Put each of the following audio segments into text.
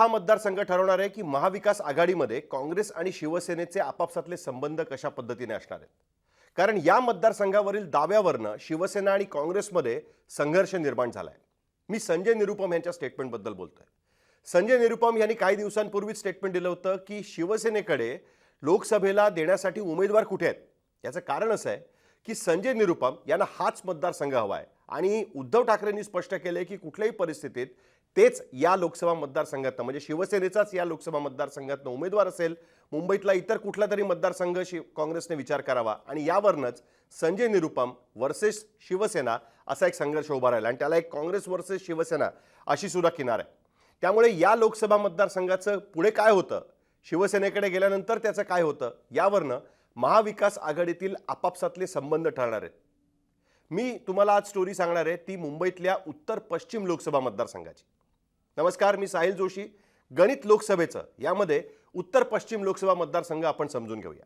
हा मतदारसंघ ठरवणार आहे की महाविकास आघाडीमध्ये काँग्रेस आणि शिवसेनेचे आपापसातले संबंध कशा पद्धतीने असणार आहेत? कारण या मतदारसंघावरील दाव्यावरनं शिवसेना आणि काँग्रेसमध्ये संघर्ष निर्माण झालाय. मी संजय निरुपम यांच्या स्टेटमेंटबद्दल बोलतोय. संजय निरुपम यांनी काही दिवसांपूर्वीच स्टेटमेंट दिलं होतं की शिवसेनेकडे लोकसभेला देण्यासाठी उमेदवार कुठे आहेत? याचं कारण असं आहे की संजय निरुपम यांना हाच मतदारसंघ हवा आहे आणि उद्धव ठाकरेंनी स्पष्ट केलंय की कुठल्याही परिस्थितीत तेच या लोकसभा मतदारसंघातनं म्हणजे शिवसेनेचाच या लोकसभा मतदारसंघातनं उमेदवार असेल मुंबईतला इतर कुठला तरी मतदारसंघ शि काँग्रेसने विचार करावा. आणि यावरनंच संजय निरुपम वर्सेस शिवसेना असा एक संघर्ष उभा राहिला. आणि त्याला एक काँग्रेस वर्सेस शिवसेना अशी सुद्धा किनार आहे. त्यामुळे या लोकसभा मतदारसंघाचं पुढे काय होतं? शिवसेनेकडे गेल्यानंतर त्याचं काय होतं? यावरनं महाविकास आघाडीतील आपापसातले संबंध ठरणार आहेत. मी तुम्हाला आज स्टोरी सांगणार आहे ती मुंबईतल्या उत्तर पश्चिम लोकसभा मतदारसंघाची. नमस्कार मी साहिल जोशी गणित लोकसभेचं यामध्ये उत्तर पश्चिम लोकसभा मतदारसंघ आपण समजून घेऊया.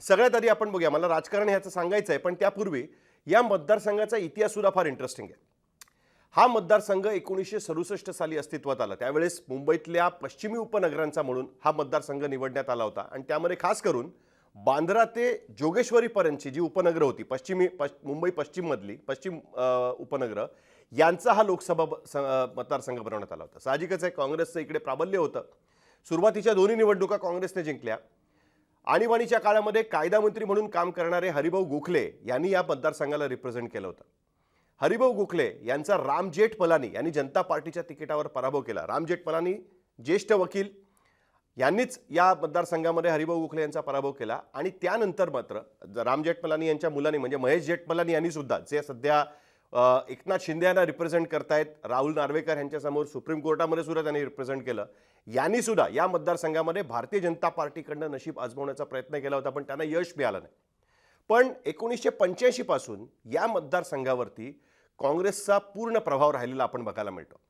सगळ्यात आधी आपण बघूया मला राजकारण ह्याचं सांगायचं आहे पण त्यापूर्वी या मतदारसंघाचा इतिहास सुद्धा फार इंटरेस्टिंग आहे. हा मतदारसंघ एकोणीसशे सदुसष्ट साली अस्तित्वात आला. त्यावेळेस मुंबईतल्या पश्चिमी उपनगरांचा म्हणून हा मतदारसंघ निवडण्यात आला होता. आणि त्यामध्ये खास करून बांद्रा ते जोगेश्वरीपर्यंतची जी उपनगरं होती पश्चिमी पश मुंबई पश्चिममधली पश्चिम उपनगर उपनगरं यांचा हा लोकसभा मतदारसंघ बनवण्यात आला होता. साहजिकच आहे काँग्रेसचं इकडे प्राबल्य होतं. सुरुवातीच्या दोन्ही निवडणुका काँग्रेसने जिंकल्या. आणीबाणीच्या काळामध्ये कायदा मंत्री म्हणून काम करणारे हरिभाऊ गोखले यांनी या मतदारसंघाला रिप्रेझेंट केलं होतं. हरिभाऊ गोखले यांचा राम पलानी यांनी जनता पार्टीच्या तिकिटावर पराभव केला. राम पलानी ज्येष्ठ वकील यांनीच या मतदारसंघामध्ये हरिभाऊ गोखले यांचा पराभव केला. आणि त्यानंतर मात्र राम जेठमलानी यांच्या मुलांनी म्हणजे महेश जेठमलानी यांनी सुद्धा जे सध्या एकनाथ शिंदे यांना रिप्रेझेंट करतायत राहुल नार्वेकर यांच्यासमोर सुप्रीम कोर्टामध्ये सुद्धा त्यांनी रिप्रेझेंट केलं. यांनी सुद्धा या मतदारसंघामध्ये भारतीय जनता पार्टीकडनं नशीब आजमावण्याचा प्रयत्न केला होता पण त्यांना यश मिळालं नाही. पण एकोणीसशे पंच्याऐंशी पासून या मतदारसंघावरती काँग्रेसचा पूर्ण प्रभाव राहिलेला आपण बघायला मिळतो.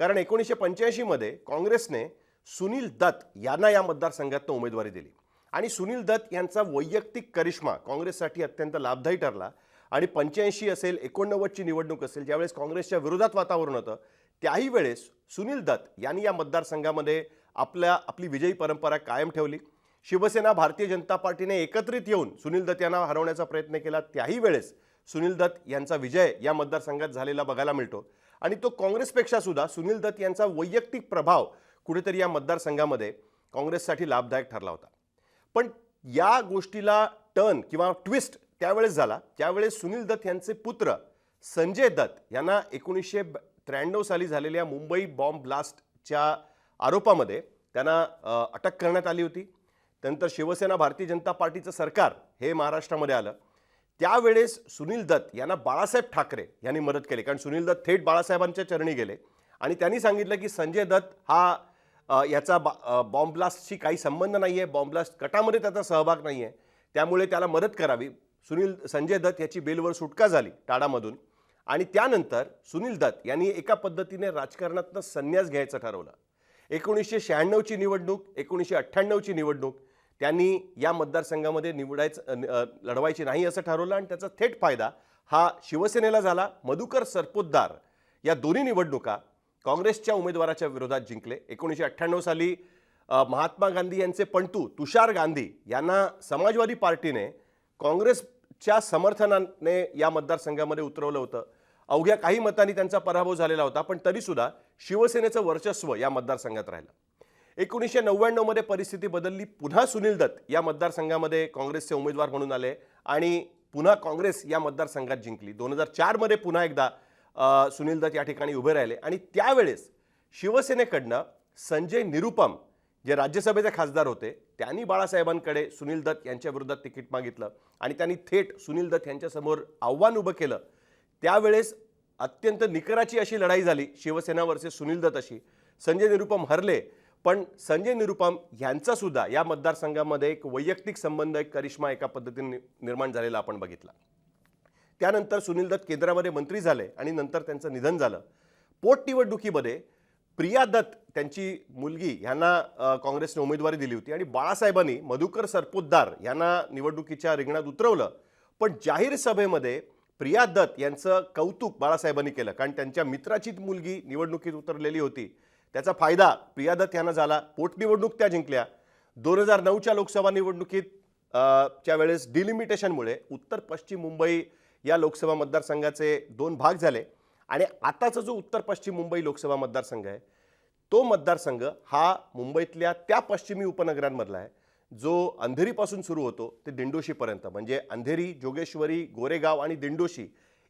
कारण एकोणीसशे पंच्याऐंशीमध्ये काँग्रेसने सुनील दत्त यांना या मतदारसंघातनं उमेदवारी दिली. आणि सुनील दत्त यांचा वैयक्तिक करिश्मा काँग्रेससाठी अत्यंत लाभदायी ठरला. आणि पंच्याऐंशी असेल एकोणनव्वदची निवडणूक असेल ज्यावेळेस काँग्रेसच्या विरोधात वातावरण होतं त्याही वेळेस सुनील दत्त यांनी या मतदारसंघामध्ये आपल्या आपली विजयी परंपरा कायम ठेवली. शिवसेना भारतीय जनता पार्टीने एकत्रित येऊन सुनील दत्त यांना हरवण्याचा प्रयत्न केला. त्याही वेळेस सुनील दत्त यांचा विजय या मतदारसंघात झालेला बघायला मिळतो. आणि तो काँग्रेसपेक्षा सुद्धा सुनील दत्त यांचा वैयक्तिक प्रभाव कुठेतरी या मतदारसंघामध्ये काँग्रेससाठी लाभदायक ठरला होता. पण या गोष्टीला टर्न किंवा ट्विस्ट त्यावेळेस झाला. त्यावेळेस सुनील दत्त यांचे पुत्र संजय दत्त यांना एकोणीसशे त्र्याण्णव साली झालेल्या मुंबई बॉम्ब ब्लास्टच्या आरोपामध्ये त्यांना अटक करण्यात आली होती. त्यानंतर शिवसेना भारतीय जनता पार्टीचं सरकार हे महाराष्ट्रामध्ये आलं. त्यावेळेस सुनील दत्त यांना बाळासाहेब ठाकरे यांनी मदत केली. कारण सुनील दत्त थेट बाळासाहेबांच्या चरणी गेले. आणि त्यांनी सांगितलं की संजय दत्त हा याचा बा बॉम्बब्लास्टशी बॉम्ब ब्लास्टशी काही संबंध नाही आहे बॉम्ब ब्लास्ट गटामध्ये त्याचा सहभाग नाही आहे त्यामुळे त्याला मदत करावी. सुनील संजय दत्त याची बेलवर सुटका झाली टाडामधून आणि त्यानंतर सुनील दत्त यांनी एका पद्धतीने राजकारणातनं संन्यास घ्यायचं ठरवलं. एकोणीसशे शहाण्णवची निवडणूक एकोणीसशे अठ्ठ्याण्णवची निवडणूक त्यांनी या मतदारसंघामध्ये निवडायचं लढवायची नाही असं ठरवलं आणि त्याचा थेट फायदा हा शिवसेनेला झाला. मधुकर सरपोतदार या दोन्ही निवडणुका काँग्रेसच्या उमेदवाराच्या विरोधात जिंकले. एकोणीसशे अठ्ठ्याण्णव साली महात्मा गांधी यांचे पंटू तुषार गांधी यांना समाजवादी पार्टीने काँग्रेसच्या समर्थनाने या मतदारसंघामध्ये उतरवलं होतं. अवघ्या काही मतांनी त्यांचा पराभव झालेला होता पण तरीसुद्धा शिवसेनेचं वर्चस्व या मतदारसंघात राहिलं. एकोणीसशे नव्याण्णवमध्ये परिस्थिती बदलली पुन्हा सुनील दत्त या मतदारसंघामध्ये काँग्रेसचे उमेदवार म्हणून आले आणि पुन्हा काँग्रेस या मतदारसंघात जिंकली. दोन हजार चारमध्ये पुन्हा एकदा सुनील दत्त या ठिकाणी उभे राहिले. आणि त्यावेळेस शिवसेनेकडनं संजय निरुपम जे राज्यसभेचे खासदार होते त्यांनी बाळासाहेबांकडे सुनील दत्त यांच्या विरोधात तिकीट मागितलं आणि त्यांनी थेट सुनील दत्त यांच्यासमोर आव्हान उभं केलं. त्यावेळेस अत्यंत निकराची अशी लढाई झाली शिवसेना वर्सेस सुनील दत्त अशी. संजय निरुपम हरले पण संजय निरुपम यांचा सुद्धा या मतदारसंघामध्ये एक वैयक्तिक संबंध एक करिश्मा एका पद्धतीने निर्माण झालेला आपण बघितला. त्यानंतर सुनील दत्त केंद्रामध्ये मंत्री झाले आणि नंतर त्यांचं निधन झालं. पोटनिवडणुकीमध्ये प्रिया दत्त त्यांची मुलगी यांना काँग्रेसने उमेदवारी दिली होती आणि बाळासाहेबांनी मधुकर सरपोतदार यांना निवडणुकीच्या रिंगणात उतरवलं. पण जाहीर सभेमध्ये प्रिया दत्त यांचं कौतुक बाळासाहेबांनी केलं कारण त्यांच्या मित्राचीच मुलगी निवडणुकीत उतरलेली होती. त्याचा फायदा प्रिया दत्त यांना झाला. पोटनिवडणूक त्या जिंकल्या. दोन हजार नऊच्या लोकसभा निवडणुकीत च्या वेळेस डिलिमिटेशनमुळे उत्तर पश्चिम मुंबई या लोकसभा मतदारसंघाचे दोन भाग झाले. आणि आताचा जो उत्तर पश्चिम मुंबई लोकसभा मतदारसंघ आहे तो मतदारसंघ हा मुंबईतल्या त्या पश्चिमी उपनगरांमधला आहे जो अंधेरीपासून सुरू होतो ते दिंडोशीपर्यंत. म्हणजे अंधेरी जोगेश्वरी गोरेगाव आणि दिंडोशी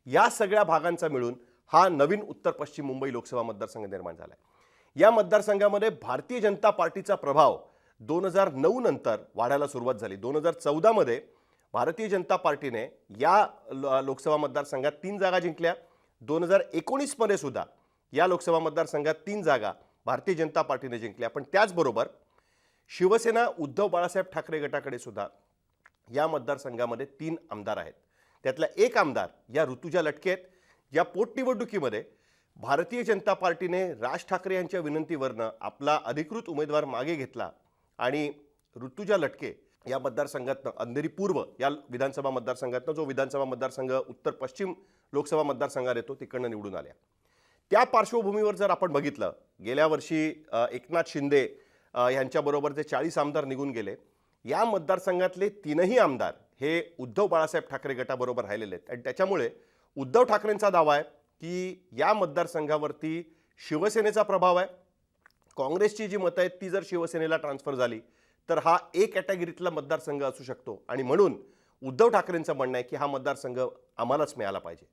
या सगळ्या भागांचा मिळून हा नवीन उत्तर पश्चिम मुंबई लोकसभा मतदारसंघ निर्माण झाला आहे. या मतदारसंघामध्ये भारतीय जनता पार्टीचा प्रभाव दोन हजार नऊ नंतर वाढायला सुरुवात झाली. दोन हजार चौदामध्ये भारतीय जनता पार्टीने या लोकसभा मतदारसंघात तीन जागा जिंकल्या. दोन हजार एकोणीसमध्ये सुद्धा या लोकसभा मतदारसंघात तीन जागा भारतीय जनता पार्टीने जिंकल्या. पण त्याचबरोबर शिवसेना उद्धव बाळासाहेब ठाकरे गटाकडे सुद्धा या मतदारसंघामध्ये तीन आमदार आहेत. त्यातला एक आमदार या ऋतुजा लटके आहेत. या पोटनिवडणुकीमध्ये भारतीय जनता पार्टीने राज ठाकरे यांच्या विनंतीवरनं आपला अधिकृत उमेदवार मागे घेतला आणि ऋतुजा लटके या मतदारसंघातनं अंधेरी पूर्व या विधानसभा मतदारसंघातनं जो विधानसभा मतदारसंघ उत्तर पश्चिम लोकसभा मतदारसंघात येतो तिकडनं निवडून आल्या. त्या पार्श्वभूमीवर जर आपण बघितलं गेल्या वर्षी एकनाथ शिंदे यांच्याबरोबर जे चाळीस आमदार निघून गेले या मतदारसंघातले तीनही आमदार हे उद्धव बाळासाहेब ठाकरे गटाबरोबर राहिलेले आहेत. आणि त्याच्यामुळे उद्धव ठाकरेंचा दावा आहे की या मतदारसंघावरती शिवसेनेचा प्रभाव आहे. काँग्रेसची जी मतं आहेत ती जर शिवसेनेला ट्रान्सफर झाली तर हा ए कॅटेगरीतला मतदारसंघ असू शकतो. आणि म्हणून उद्धव ठाकरेंचं म्हणणं आहे की हा मतदारसंघ आम्हालाच मिळाला पाहिजे.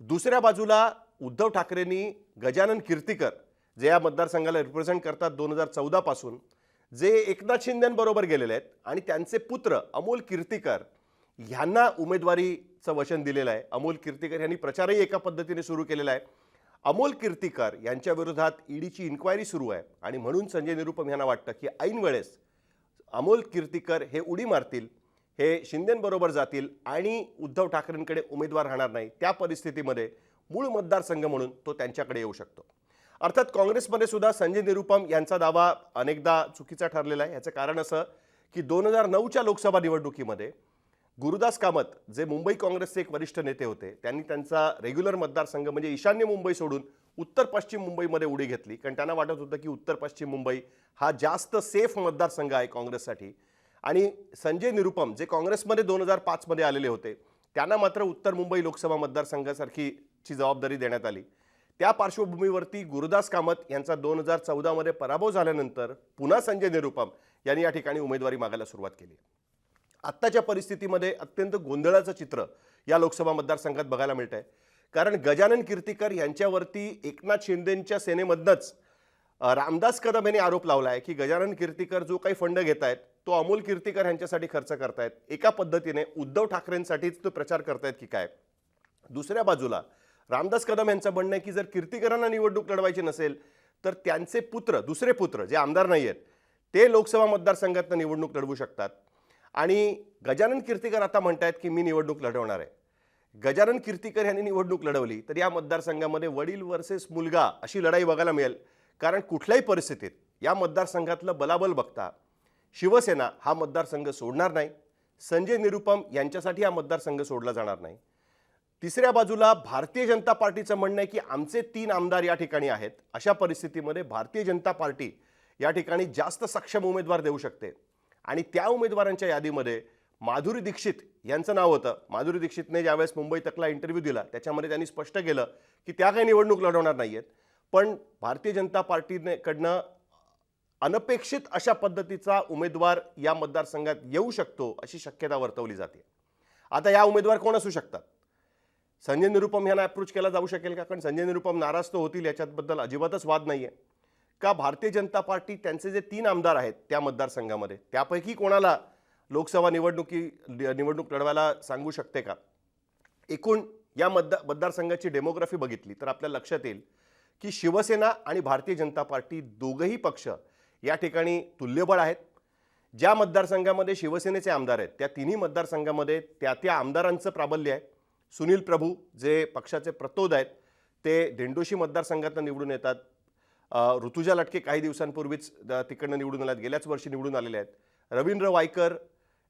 दुसऱ्या बाजूला उद्धव ठाकरेंनी गजानन कीर्तीकर जे या मतदारसंघाला रिप्रेझेंट करतात दोन हजार चौदापासून जे एकनाथ शिंदेबरोबर गेलेले आहेत आणि त्यांचे पुत्र अमोल कीर्तीकर ह्यांना उमेदवारीचं वचन दिलेलं आहे. अमोल कीर्तीकर यांनी प्रचारही एका पद्धतीने सुरू केलेला आहे. अमोल कीर्तीकर यांच्या विरोधात ईडीची इन्क्वायरी सुरू आहे आणि म्हणून संजय निरुपम यांना वाटतं की ऐन वेळेस अमोल कीर्तीकर हे उडी मारतील हे शिंदेंबरोबर जातील आणि उद्धव ठाकरेंकडे उमेदवार राहणार नाही त्या परिस्थितीमध्ये मूळ मतदारसंघ म्हणून तो त्यांच्याकडे येऊ शकतो. अर्थात काँग्रेसमध्ये सुद्धा संजय निरुपम यांचा दावा अनेकदा चुकीचा ठरलेला आहे. याचं कारण असं की दोन हजार नऊच्या लोकसभा निवडणुकीमध्ये गुरुदास कामत जे मुंबई काँग्रेसचे एक वरिष्ठ नेते होते त्यांनी त्यांचा रेग्युलर मतदारसंघ म्हणजे ईशान्य मुंबई सोडून उत्तर पश्चिम मुंबईमध्ये उडी घेतली. कारण त्यांना वाटत होतं की उत्तर पश्चिम मुंबई हा जास्त सेफ मतदारसंघ आहे काँग्रेससाठी. आणि संजय निरुपम जे काँग्रेसमध्ये दोन हजार पाचमध्ये आलेले होते त्यांना मात्र उत्तर मुंबई लोकसभा मतदारसंघासारखी ची जबाबदारी देण्यात आली. त्या पार्श्वभूमीवरती गुरुदास कामत यांचा दोन हजार चौदामध्ये पराभव झाल्यानंतर पुन्हा संजय निरुपम यांनी या ठिकाणी उमेदवारी मागायला सुरुवात केली. आत्ताच्या परिस्थितीमध्ये अत्यंत गोंधळाचं चित्र या लोकसभा मतदारसंघात बघायला मिळत आहे कारण गजानन कीर्तीकर यांच्यावरती एकनाथ शिंदेंच्या सेनेमधनंच रामदास कदम यांनी आरोप लावला आहे की गजानन कीर्तीकर जो काही फंड घेत आहेत तो अमोल कीर्तीकर यांच्यासाठी खर्च करतायत एका पद्धतीने उद्धव ठाकरेंसाठीच तो प्रचार करतायत की काय? दुसऱ्या बाजूला रामदास कदम यांचं म्हणणं आहे की जर कीर्तीकरांना निवडणूक लढवायची नसेल तर त्यांचे पुत्र दुसरे पुत्र जे आमदार नाही आहेत ते लोकसभा मतदारसंघातनं निवडणूक लढवू शकतात. आणि गजानन कीर्तीकर आता म्हणतायत की मी निवडणूक लढवणार आहे. गजानन कीर्तीकर यांनी निवडणूक लढवली तर या मतदारसंघामध्ये वडील वर्सेस मुलगा अशी लढाई बघायला मिळेल. कारण कुठल्याही परिस्थितीत या मतदारसंघातलं बलाबल बघता शिवसेना हा मतदारसंघ सोडणार नाही. संजय निरुपम यांच्यासाठी हा मतदारसंघ सोडला जाणार नाही. तिसऱ्या बाजूला भारतीय जनता पार्टीचं म्हणणं आहे की आमचे तीन आमदार या ठिकाणी आहेत. अशा परिस्थितीमध्ये भारतीय जनता पार्टी या ठिकाणी जास्त सक्षम उमेदवार देऊ शकते. आणि त्या उमेदवारांच्या यादीमध्ये माधुरी दीक्षित यांचं नाव होतं. माधुरी दीक्षितने ज्यावेळेस मुंबई तकला इंटरव्ह्यू दिला त्याच्यामध्ये त्यांनी स्पष्ट केलं की त्या काही निवडणूक लढवणार नाही आहेत पण भारतीय जनता पार्टीने कडनं अनपेक्षित अशा पद्धतीचा उमेदवार या मतदारसंघात येऊ शकतो अशी शक्यता वर्तवली जाते. आता या उमेदवार कोण असू शकतात? संजय निरुपम यांना अप्रोच केला जाऊ शकेल का? कारण संजय निरुपम नाराज तर होतील याच्याबद्दल अजिबातच वाद नाही आहे का भारतीय जनता पार्टी त्यांचे जे तीन आमदार आहेत त्या मतदारसंघामध्ये त्यापैकी कोणाला लोकसभा निवडणुकी निवडणूक लढवायला सांगू शकते का? एकूण या मतदार मतदारसंघाची डेमोग्राफी बघितली तर आपल्या लक्षात येईल की शिवसेना आणि भारतीय जनता पार्टी दोघंही पक्ष या ठिकाणी तुल्यबळ आहेत. ज्या मतदारसंघामध्ये शिवसेनेचे आमदार आहेत त्या तिन्ही मतदारसंघामध्ये त्या त्या आमदारांचं प्राबल्य आहे. सुनील प्रभू जे पक्षाचे प्रतोद आहेत ते दिंडोशी मतदारसंघातनं निवडून येतात. ऋतुजा लटके काही दिवसांपूर्वीच तिकडनं निवडून आल्यात गेल्याच वर्षी निवडून आलेले आहेत. रवींद्र वायकर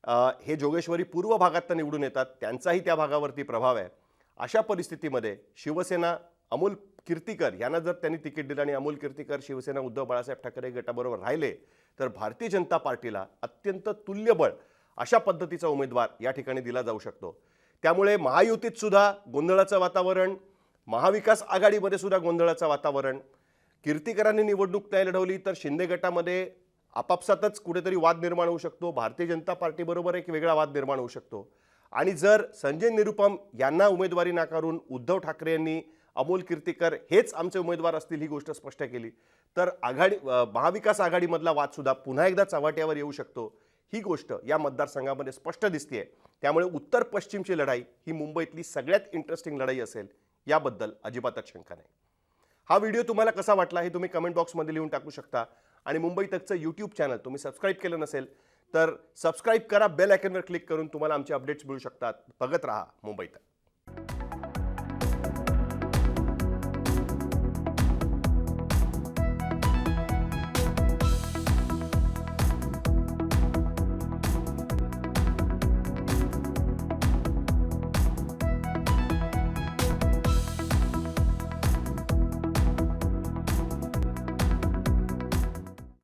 हे जोगेश्वरी पूर्व भागात निवडून येतात त्यांचाही त्या भागावरती प्रभाव आहे. अशा परिस्थितीमध्ये शिवसेना अमोल कीर्तिकर यांना जर त्यांनी तिकीट दिलं आणि अमोल कीर्तीकर शिवसेना उद्धव बाळासाहेब ठाकरे गटाबरोबर राहिले तर भारतीय जनता पार्टीला अत्यंत तुल्यबळ अशा पद्धतीचा उमेदवार या ठिकाणी दिला जाऊ शकतो. त्यामुळे महायुतीत सुद्धा गोंधळाचं वातावरण महाविकास आघाडीमध्ये सुद्धा गोंधळाचं वातावरण कीर्तिकरांनी निवडणूक नाही लढवली तर शिंदे गटामध्ये आपापसातच कुठेतरी वाद निर्माण होऊ शकतो. भारतीय जनता पार्टीबरोबर एक वेगळा वाद निर्माण होऊ शकतो. आणि जर संजय निरुपम यांना उमेदवारी नाकारून उद्धव ठाकरे यांनी अमोल कीर्तीकर हेच आमचे उमेदवार असतील ही गोष्ट स्पष्ट केली तर आघाडी महाविकास आघाडीमधला वाद सुद्धा पुन्हा एकदा चव्हाट्यावर येऊ शकतो. ही गोष्ट या मतदारसंघामध्ये स्पष्ट दिसते त्यामुळे उत्तर पश्चिमची लढाई ही मुंबईतली सगळ्यात इंटरेस्टिंग लढाई असेल याबद्दल अजिबातच शंका नाही. हा व्हिडिओ तुम्हाला कसा वाटला हे तुम्ही कमेंट बॉक्समध्ये लिहून टाकू शकता. आणि मुंबई तकचं यूट्यूब चॅनल तुम्ही सबस्क्राईब केलं नसेल तर सबस्क्राईब करा बेल आयकनवर क्लिक करून तुम्हाला आमचे अपडेट्स मिळू शकतात. बघत राहा मुंबई तक